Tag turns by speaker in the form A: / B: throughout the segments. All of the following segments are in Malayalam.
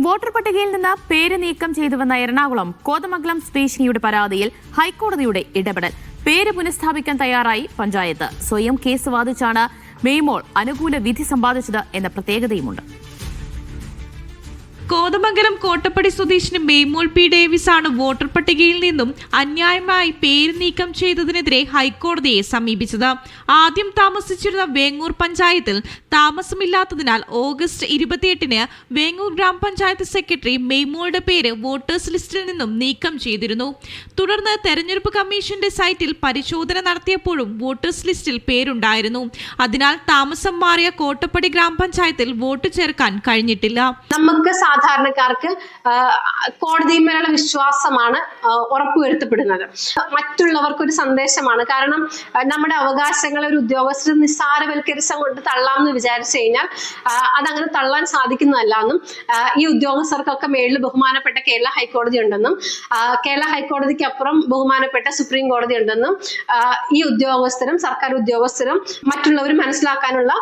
A: വോട്ടർ പട്ടികയിൽ നിന്ന് പേര് നീക്കം ചെയ്തുവെന്ന എറണാകുളം കോതമംഗലം സ്വദേശിനിയുടെ പരാതിയിൽ ഹൈക്കോടതിയുടെ ഇടപെടൽ. പേര് പുനഃസ്ഥാപിക്കാൻ തയ്യാറായി പഞ്ചായത്ത്. സ്വയം കേസ് വാദിച്ചാണ് മെയ്മോൾ അനുകൂല വിധി സമ്പാദിച്ചത് എന്ന പ്രത്യേകതയുമുണ്ട്.
B: കോതമംഗലം കോട്ടപ്പടി സ്വദേശിനി മെയ്മോൾ പി ഡേവിസ് ആണ് വോട്ടർ പട്ടികയിൽ നിന്നും അന്യായമായി പേര് നീക്കം ചെയ്തതിനെതിരെ ഹൈക്കോടതിയെ സമീപിച്ചത്. ആദ്യം താമസിച്ചിരുന്ന വേങ്ങൂർ പഞ്ചായത്തിൽ താമസമില്ലാത്തതിനാൽ ഓഗസ്റ്റ് ഇരുപത്തിയെട്ടിന് വേങ്ങൂർ ഗ്രാമപഞ്ചായത്ത് സെക്രട്ടറി മെയ്മോളുടെ പേര് വോട്ടേഴ്സ് ലിസ്റ്റിൽ നിന്നും നീക്കം ചെയ്തിരുന്നു. തുടർന്ന് തെരഞ്ഞെടുപ്പ് കമ്മീഷന്റെ സൈറ്റിൽ പരിശോധന നടത്തിയപ്പോഴും വോട്ടേഴ്സ് ലിസ്റ്റിൽ പേരുണ്ടായിരുന്നു. അതിനാൽ താമസം മാറിയ കോട്ടപ്പടി ഗ്രാമപഞ്ചായത്തിൽ വോട്ട് ചേർക്കാൻ കഴിഞ്ഞിട്ടില്ല.
C: നമുക്ക് സാധാരണക്കാർക്ക് കോടതി കോടതിയിന്മേലുള്ള വിശ്വാസമാണ് ഉറപ്പുവരുത്തപ്പെടുന്നത്. മറ്റുള്ളവർക്ക് ഒരു സന്ദേശമാണ്. കാരണം നമ്മുടെ അവകാശങ്ങളെ ഒരു ഉദ്യോഗസ്ഥർ നിസ്സാരവൽക്കരിച്ച കൊണ്ട് തള്ളാമെന്ന് വിചാരിച്ചു കഴിഞ്ഞാൽ അതങ്ങനെ തള്ളാൻ സാധിക്കുന്നതല്ല എന്നും ഈ ഉദ്യോഗസ്ഥർക്കൊക്കെ മേളിൽ ബഹുമാനപ്പെട്ട കേരള ഹൈക്കോടതി ഉണ്ടെന്നും കേരള ഹൈക്കോടതിക്ക് അപ്പുറം ബഹുമാനപ്പെട്ട സുപ്രീം കോടതി ഉണ്ടെന്നും ഈ ഉദ്യോഗസ്ഥരും സർക്കാർ ഉദ്യോഗസ്ഥരും മറ്റുള്ളവരും മനസ്സിലാക്കാനുള്ള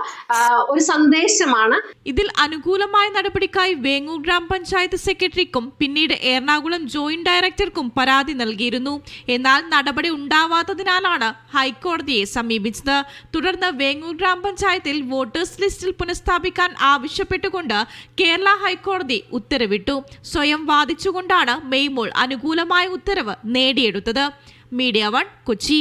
C: ഒരു സന്ദേശമാണ്.
B: ഇതിൽ അനുകൂലമായ നടപടിക്കായി വേങ്ങൂർ ഗ്രാമപഞ്ചായത്ത് സെക്രട്ടറിക്കും പിന്നീട് എറണാകുളം ജോയിന്റ് ഡയറക്ടർക്കും പരാതി നൽകിയിരുന്നു. എന്നാൽ നടപടി ഉണ്ടാവാത്തതിനാലാണ് ഹൈക്കോടതിയെ സമീപിച്ചത്. തുടർന്ന് വേങ്ങൂർ ഗ്രാമപഞ്ചായത്തിൽ വോട്ടേഴ്സ് ലിസ്റ്റിൽ പുനഃസ്ഥാപിക്കാൻ ആവശ്യപ്പെട്ടുകൊണ്ട് കേരള ഹൈക്കോടതി ഉത്തരവിട്ടു. സ്വയം വാദിച്ചുകൊണ്ടാണ് മെയ്മോൾ അനുകൂലമായ ഉത്തരവ് നേടിയെടുത്തത്. Media One Kochi.